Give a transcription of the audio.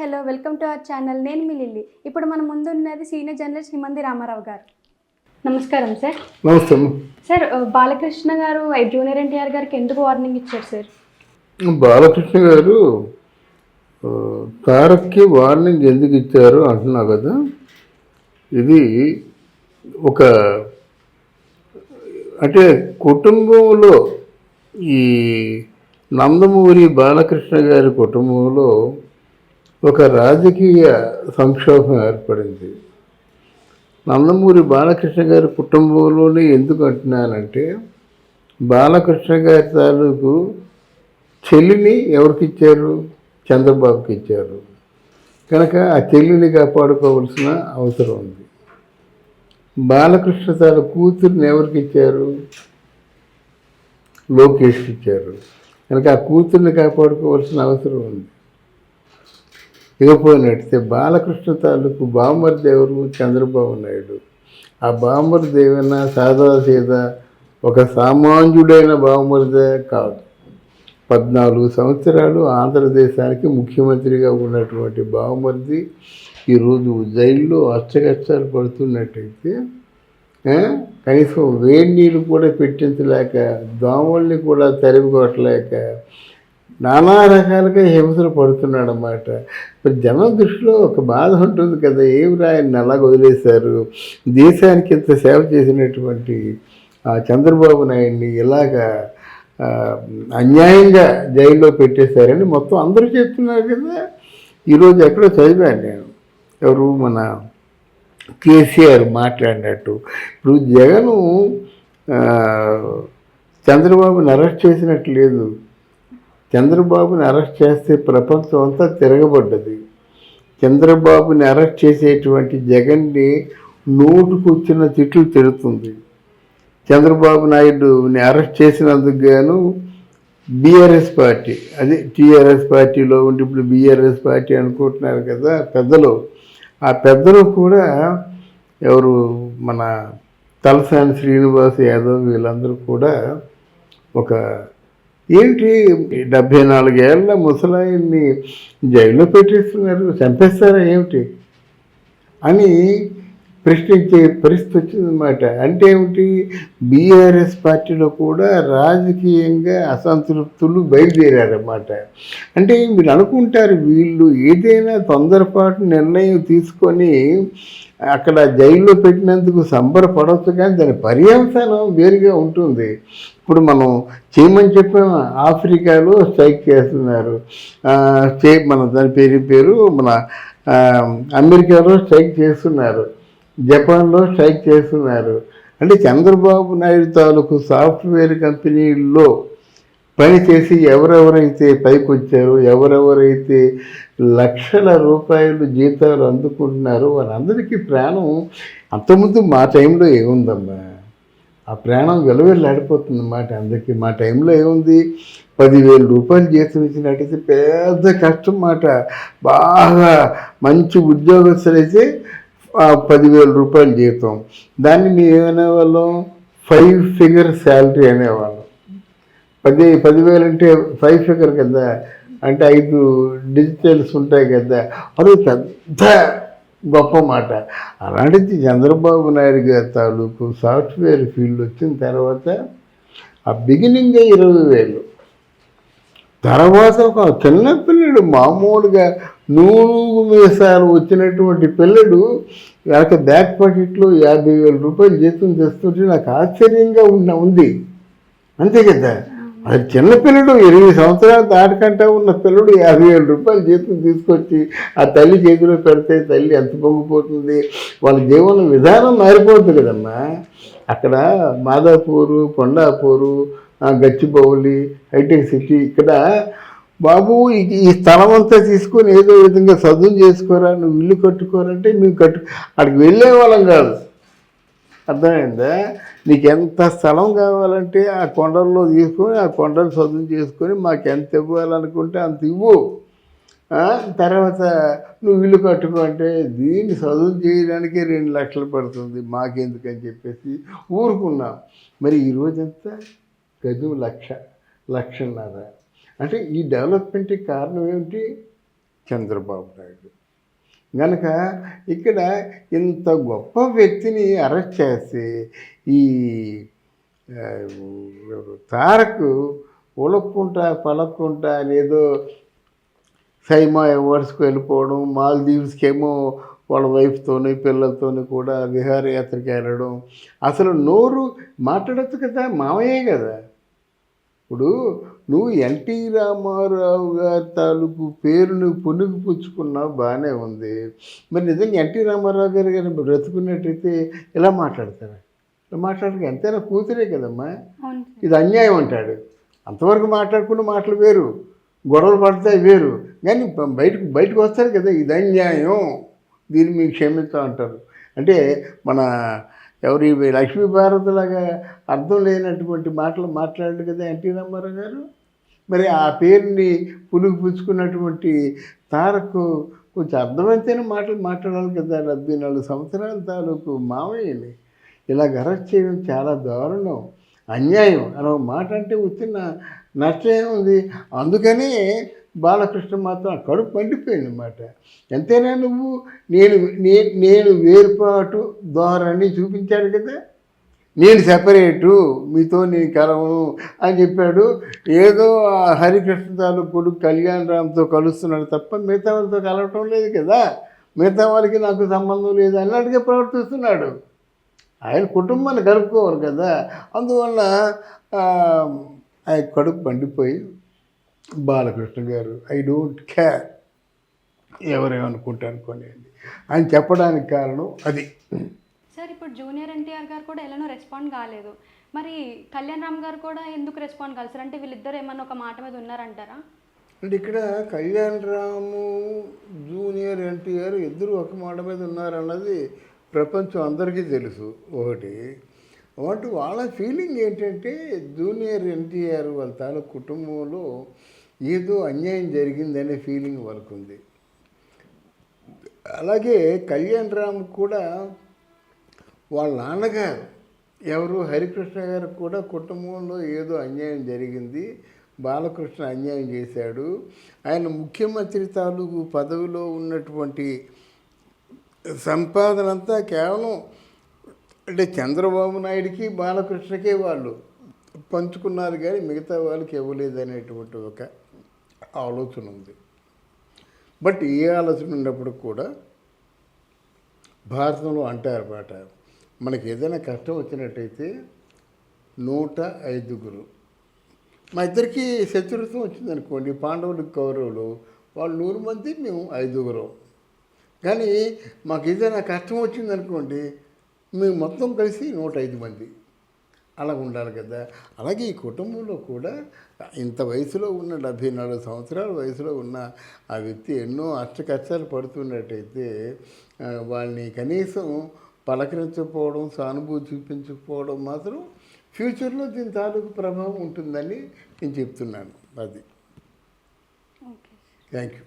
Hello welcome to our channel. నేను మీ lily. ఇప్పుడు మన ముందు ఉన్నది సీనియర్ జర్నలిస్ట్ హిమంది రామారావు గారు. నమస్కారం సార్. నమస్తే. సార్ బాలకృష్ణ గారు జూనియర్ ఎన్టీఆర్ గారికి ఎందుకు వార్నింగ్ ఇచ్చారు సార్? బాలకృష్ణ గారు తారక్కి వార్నింగ్ ఎందుకు ఇచ్చారు అంటున్నావు కదా? ఇది ఒక అంటే కుటుంబంలో ఈ నందమూరి బాలకృష్ణ గారి కుటుంబంలో ఒక రాజకీయ సంక్షోభం ఏర్పడింది. నందమూరి బాలకృష్ణ గారి కుటుంబంలోనే ఎందుకు అంటున్నానంటే బాలకృష్ణ గారి తాలూకు చెల్లిని ఎవరికి ఇచ్చారు? చంద్రబాబుకి ఇచ్చారు. కనుక ఆ చెల్లిని కాపాడుకోవాల్సిన అవసరం ఉంది. బాలకృష్ణ తన కూతుర్ని ఎవరికి ఇచ్చారు? లోకేష్కి ఇచ్చారు. కనుక ఆ కూతుర్ని కాపాడుకోవాల్సిన అవసరం ఉంది. ఇకపోయినట్టే బాలకృష్ణ తాలూకు బాంబర్ దేవుడు చంద్రబాబు నాయుడు. ఆ బాంబర్ దేవన సాదా సీదా ఒక సామాన్యుడైన బాంబర్దే కాదు. పద్నాలుగు సంవత్సరాలు ఆంధ్రదేశానికి ముఖ్యమంత్రిగా ఉన్నటువంటి బావమరిది ఈరోజు జైల్లో అష్టకష్టాలు పడుతున్నట్టయితే కనీసం వేడి నీళ్ళు కూడా పెట్టించలేక దోమల్ని కూడా తరిమి కొట్టలేక నానా రకాలుగా హింసలు పడుతున్నాడు అన్నమాట మరి జనం దృష్టిలో ఒక బాధ ఉంటుంది కదా ఏమి ఆయన అలాగ వదిలేశారు? దేశానికి ఇంత సేవ చేసినటువంటి ఆ చంద్రబాబు నాయుడిని ఇలాగా అన్యాయంగా జైల్లో పెట్టేశారని మొత్తం అందరూ చెప్తున్నారు కదా. ఈరోజు ఎక్కడో చదివాను నేను. ఎవరు మన కేసీఆర్ మాట్లాడినట్టు. ఇప్పుడు జగను చంద్రబాబుని అరెస్ట్ చేసినట్టు లేదు. చంద్రబాబుని అరెస్ట్ చేస్తే ప్రపంచం అంతా తిరగబడ్డది. చంద్రబాబుని అరెస్ట్ చేసేటువంటి జగన్ని నోటుకొచ్చిన తిట్లు తిడుతుంది. చంద్రబాబు నాయుడుని అరెస్ట్ చేసినందుకు గాను బీఆర్ఎస్ పార్టీ అదే టీఆర్ఎస్ పార్టీలో ఉండి ఇప్పుడు బీఆర్ఎస్ పార్టీ అనుకుంటున్నారు కదా పెద్దలు. ఆ పెద్దలు కూడా ఎవరు మన తలసాని శ్రీనివాస్ యాదవ్ వీళ్ళందరూ కూడా ఒక ఏంటి డెబ్భై నాలుగేళ్ళ ముసలాయిని జైల్లో పెట్టేస్తున్నారు చంపేస్తారా ఏమిటి? అని ప్రశ్నించే పరిస్థితి వచ్చిందన్నమాట అంటే ఏమిటి? బీఆర్ఎస్ పార్టీలో కూడా రాజకీయంగా అసంతృప్తులు బయలుదేరారన్నమాట. అంటే మీరు అనుకుంటారు వీళ్ళు ఏదైనా తొందరపాటు నిర్ణయం తీసుకొని అక్కడ జైల్లో పెట్టినందుకు సంబరపడవచ్చు కానీ దాని పర్యవసానం వేరుగా ఉంటుంది. ఇప్పుడు మనం చేయమని చెప్పాము ఆఫ్రికాలో స్ట్రైక్ చేస్తున్నారు. చే మన దాని పేరు పేరు మన అమెరికాలో స్ట్రైక్ చేస్తున్నారు. జపాన్లో స్ట్రైక్ చేస్తున్నారు. అంటే చంద్రబాబు నాయుడు తాలూకు సాఫ్ట్వేర్ కంపెనీల్లో పనిచేసి ఎవరెవరైతే పైకి వచ్చారో ఎవరెవరైతే లక్షల రూపాయలు జీతాలు అందుకుంటున్నారో వాళ్ళందరికీ ప్రాణం అంతకుముందు మా టైంలో ఏముందమ్మా? ఆ ప్రాణం వెలవెళ్ళాడిపోతుంది అన్నమాట అందరికీ. మా టైంలో ఏముంది? పదివేల రూపాయలు జీతం ఇచ్చినట్టయితే పెద్ద కష్టం మాట. బాగా మంచి ఉద్యోగస్తులైతే పదివేల రూపాయలు జీతం. దాన్ని మేము ఏమనేవాళ్ళం? ఫైవ్ ఫిగర్ శాలరీ అనేవాళ్ళం. పది పదివేలు అంటే ఫైవ్ ఫిగర్ కదా? అంటే ఐదు డిజిటల్స్ ఉంటాయి కదా? అది పెద్ద గొప్ప మాట. అలాంటిది చంద్రబాబు నాయుడు గారి తాలూకు సాఫ్ట్వేర్ ఫీల్డ్ వచ్చిన తర్వాత ఆ బిగినింగే ఇరవై వేలు. తర్వాత ఒక చిన్న పిల్లడు మామూలుగా నూనె మీసాలు వచ్చినటువంటి పిల్లడు వెనక బ్యాక్ పాకెట్లో యాభై వేల రూపాయలు జీతం తెస్తుంటే నాకు ఆశ్చర్యంగా ఉన్న ఉంది. అంతే కదా? అది చిన్న పిల్లడు ఎనిమిది సంవత్సరాలు దాటకంటే ఉన్న పిల్లడు యాభై వేల రూపాయలు జీతం తీసుకొచ్చి ఆ తల్లి చేతిలో పెడితే తల్లి ఎంత పొంగిపోతుంది వాళ్ళ జీవన విధానం మారిపోతుంది కదమ్మా. అక్కడ మాదాపూరు కొండాపూరు గచ్చిబౌలి హైటెక్ సిటీ ఇక్కడ బాబు ఈ- స్థలం అంతా తీసుకొని ఏదో విధంగా చదువు చేసుకోరా నువ్వు ఇల్లు కట్టుకోరంటే మేము కట్టు అక్కడికి వెళ్ళే వాళ్ళం కాదు. అర్థమైందా? నీకు ఎంత స్థలం కావాలంటే ఆ కొండల్లో తీసుకొని ఆ కొండలు చదువు చేసుకొని మాకు ఎంత ఇవ్వాలనుకుంటే అంత ఇవ్వు. తర్వాత నువ్వు ఇల్లు కట్టుకో అంటే దీన్ని చదువు చేయడానికి రెండు లక్షలు పడుతుంది మాకెందుకని చెప్పేసి ఊరుకున్నాం. మరి ఈరోజంతా గదు గదువు లక్ష లక్షన్నర. అంటే ఈ డెవలప్మెంట్కి కారణం ఏమిటి? చంద్రబాబు నాయుడు. గనక ఇక్కడ ఇంత గొప్ప వ్యక్తిని అరెస్ట్ చేసి ఈ తారకు ఉలక్కుంటా పలక్కుంటా అనేదో సైమా అవార్డ్స్కి వెళ్ళిపోవడం మాల్దీవ్స్కి ఏమో వాళ్ళ వైఫ్తోని పిల్లలతోని కూడా విహారయాత్రకి వెళ్ళడం. అసలు నోరు మాట్లాడచ్చు కదా మామయ్యే కదా. ఇప్పుడు నువ్వు ఎన్టీ రామారావు గారి తాలూకు పేరును పుణుకు పుచ్చుకున్నావు బాగానే ఉంది. మరి నిజంగా ఎన్టీ రామారావు గారు గారిని బ్రతుకున్నట్టయితే ఇలా మాట్లాడతారా? ఇలా మాట్లాడక ఎంతైనా కూతురే కదమ్మా. ఇది అన్యాయం అంటాడు. అంతవరకు మాట్లాడుకున్న మాటలు వేరు గొడవలు పడతాయి వేరు. కానీ బయటకు బయటకు వస్తారు కదా ఇది అన్యాయం. దీన్ని మీకు క్షమించాం అంటారు. అంటే మన ఎవరి లక్ష్మీ భారతిలాగా అర్థం లేనటువంటి మాటలు మాట్లాడారు కదా ఎన్టీ రామారావు గారు? మరి ఆ పేరుని పులుగు పుచ్చుకున్నటువంటి తారకు కొంచెం అర్థమైతేనే మాటలు మాట్లాడాలి కదా. డెబ్బై నాలుగు సంవత్సరాల తాలూకు మామయ్యని ఇలాగ అరెస్ట్ చేయడం చాలా దారుణం అన్యాయం అని ఒక మాట అంటే వచ్చిన నష్టం ఏముంది? అందుకనే బాలకృష్ణ మాత్రం ఆ కడుపు మండిపోయిందన్నమాట ఎంతైనా నువ్వు నేను నేను వేరుపాటు ధోరణి చూపించాడు కదా. నేను సెపరేటు మీతో నేను కలవను అని చెప్పాడు. ఏదో హరికృష్ణ తాలూకు కొడుకు కళ్యాణ్ రామ్తో కలుస్తున్నాడు తప్ప మిగతా వాళ్ళతో కలవటం లేదు కదా. మిగతా వాళ్ళకి నాకు సంబంధం లేదు అన్నట్టుగా ప్రవర్తిస్తున్నాడు. ఆయన కుటుంబాన్ని కలుపుకోవాలి కదా. అందువల్ల ఆ, ఆయన కడుపు పండిపోయి Balakrishna garu I don't care ఎవరేమనుకుంటా అనుకోనియండి ఆయన చెప్పడానికి కారణం అది. సార్ ఇప్పుడు జూనియర్ ఎన్టీఆర్ గారు కూడా ఎలానో రెస్పాండ్ కాలేదు. మరి కళ్యాణ్ రామ్ గారు కూడా ఎందుకు రెస్పాండ్ కాలేదు సార్? అంటే వీళ్ళిద్దరు ఏమన్నా ఒక మాట మీద ఉన్నారంటారా? అంటే ఇక్కడ కళ్యాణ్ రాము జూనియర్ ఎన్టీఆర్ ఇద్దరు ఒక మాట మీద ఉన్నారన్నది ప్రపంచం అందరికీ తెలుసు. ఒకటి వాటి వాళ్ళ ఫీలింగ్ ఏంటంటే జూనియర్ ఎన్టీఆర్ వాళ్ళ తాలూకు కుటుంబంలో ఏదో అన్యాయం జరిగిందనే ఫీలింగ్ వాళ్ళకు ఉంది అలాగే కళ్యాణ్ రామ్ కూడా వాళ్ళ నాన్నగారు ఎవరు హరికృష్ణ గారు కూడా కుటుంబంలో ఏదో అన్యాయం జరిగింది బాలకృష్ణ అన్యాయం చేశాడు. ఆయన ముఖ్యమంత్రి తాలూకు పదవిలో ఉన్నటువంటి సంపాదన అంతా కేవలం అంటే చంద్రబాబు నాయుడికి బాలకృష్ణకే వాళ్ళు పంచుకున్నారు కానీ మిగతా వాళ్ళకి ఇవ్వలేదు అనేటువంటి ఒక ఆలోచన ఉంది. బట్ ఏ ఆలోచన ఉన్నప్పుడు కూడా భారతంలో అంటారు పాట మనకి ఏదైనా కష్టం వచ్చినట్టయితే నూట ఐదుగురు. మా ఇద్దరికి శత్రుత్వం వచ్చిందనుకోండి పాండవులు కౌరవులు వాళ్ళు నూరు మంది మేము ఐదుగురం. కానీ మాకు ఏదైనా కష్టం వచ్చిందనుకోండి మేము మొత్తం కలిసి నూట ఐదు మంది. అలా ఉండాలి కదా. అలాగే ఈ కుటుంబంలో కూడా ఇంత వయసులో ఉన్న డెబ్భై నాలుగు సంవత్సరాల వయసులో ఉన్న ఆ వ్యక్తి ఎన్నో అష్ట కష్టాలు పడుతున్నట్టయితే వాళ్ళని కనీసం పలకరించకపోవడం సానుభూతి చూపించకపోవడం మాత్రం ఫ్యూచర్లో దీని తాలూకు ప్రభావం ఉంటుందని నేను చెప్తున్నాను. అది. Okay thank you